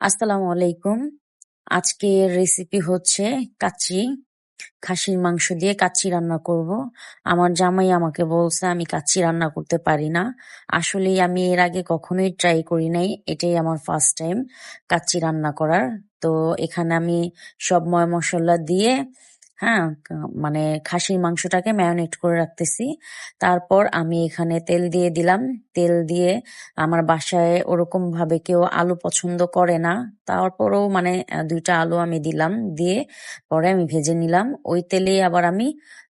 আসসালামু আলাইকুম। আজকের রেসিপি হচ্ছে কাচ্চি, খাসির মাংস দিয়ে কাচ্চি রান্না করব। আমার জামাই আমাকে বলছে, আমি কাচ্চি রান্না করতে পারি না। আসলেই আমি এর আগে কখনোই ট্রাই করি নাই। এটাই আমার ফার্স্ট টাইম কাচ্চি রান্না করার। তো এখানে আমি সব ময় মশলা দিয়ে হ্যাঁ মানে খাসির মাংসটাকে ম্যারিনেট করে রাখতেছি। তারপর আমি এখানে তেল দিয়ে দিলাম। তেল দিয়ে আমার বাসায় ওরকম ভাবে কেউ আলু পছন্দ করে না। তারপরও মানে দুইটা আলু আমি দিলাম। দিয়ে পরে আমি ভেজে নিলাম। ওই তেলেই আবার আমি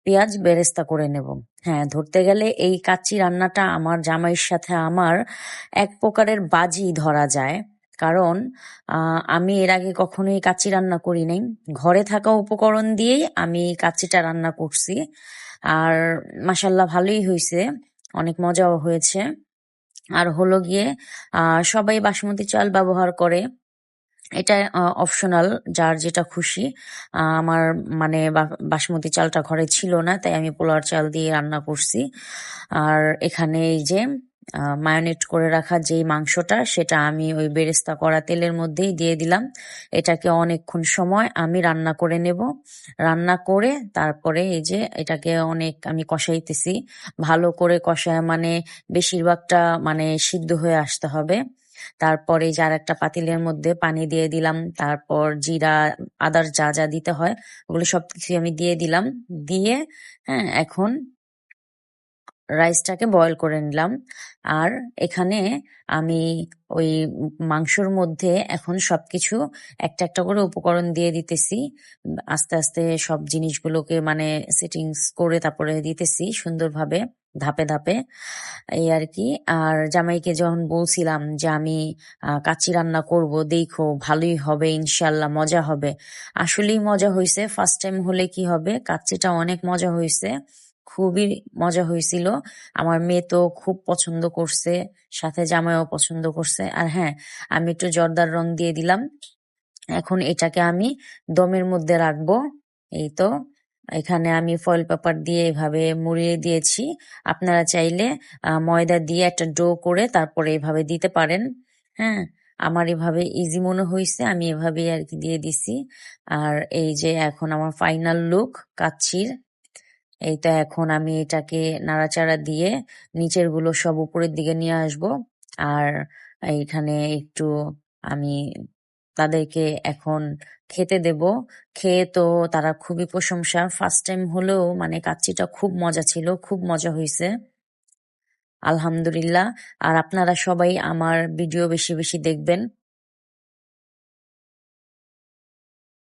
পেঁয়াজ বেরেস্তা করে নেব। হ্যাঁ ধরতে গেলে এই কাচ্চি রান্নাটা আমার জামাইয়ের সাথে আমার এক প্রকারের বাজি ধরা যায়। কারণ আমি এর আগে কখনোই কাচ্চি রান্না করি নাই। ঘরে থাকা উপকরণ দিয়েই আমি কাচ্চিটা রান্না করছি। আর মাসাল্লাহ ভালোই হয়েছে অনেক মজাও হয়েছে। আর হলো গিয়ে সবাই বাসমতি চাল ব্যবহার করে। এটা অপশনাল যার যেটা খুশি। আমার মানে বাসমতি চালটা ঘরে ছিল না, তাই আমি পোলার চাল দিয়ে রান্না করছি। আর এখানে এই যে মায়োনেট করে রাখা যেই মাংসটা, সেটা আমি ওই বেরেস্তা করা তেলের মধ্যেই দিয়ে দিলাম। এটাকে অনেকক্ষণ সময় আমি রান্না করে নেব। রান্না করে তারপরে এই যে এটাকে অনেক আমি কষাইতেছি। ভালো করে কষায় মানে বেশিরভাগটা মানে সিদ্ধ হয়ে আসতে হবে। তারপরে যার একটা পাতিলের মধ্যে পানি দিয়ে দিলাম। তারপর জিরা, আদার যা যা দিতে হয়, ওগুলো সবকিছু আমি দিয়ে দিলাম। দিয়ে হ্যাঁ এখন রাইসটাকে বয়ল করে নিলাম। আর এখানে আমি ওই মাংসর মধ্যে এখন সবকিছু একটা একটা করে উপকরণ দিয়ে দিতেছি। আস্তে আস্তে সব জিনিসগুলোকে মানে সেটিংস করে তারপরে দিতেছি সুন্দরভাবে, ধাপে ধাপে। এই আর কি। আর জামাইকে যখন বলছিলাম যে আমি কাচ্চি রান্না করব, দেখো ভালোই হবে ইনশাল্লাহ মজা হবে। আসলেই মজা হয়েছে ফার্স্ট টাইম হলে কি হবে? কাচ্চিটা অনেক মজা হয়েছে খুবই মজা হয়েছিল। আমার মেয়ে তো খুব পছন্দ করছে, সাথে জামাইও পছন্দ করছে। আর হ্যাঁ আমি একটু জর্দার রং দিয়ে দিলাম। এখন এটাকে আমি দমের মধ্যে রাখব। এই তো, এখানে আমি ফয়েল পেপার দিয়ে এভাবে মুড়িয়ে দিয়েছি। আপনারা চাইলে ময়দা দিয়ে একটা ডো করে তারপরে এভাবে দিতে পারেন। হ্যাঁ আমার এভাবে ইজি মনে হয়েছে, আমি এভাবেই আর কি দিয়ে দিছি। আর এই যে এখন আমার ফাইনাল লুক কাচ্ছির। এইটা এখন আমি এটাকে নাড়াচাড়া দিয়ে নিচেরগুলো সব উপরের দিকে নিয়ে আসব। আর এইখানে একটু আমি তাদেরকে এখন খেতে দেব। খেয়ে তো তারা খুবই প্রশংসা। ফার্স্ট টাইম হলেও মানে কাচ্চিটা খুব মজা ছিল, খুব মজা হয়েছে আলহামদুলিল্লাহ। আর আপনারা সবাই আমার ভিডিও বেশি বেশি দেখবেন।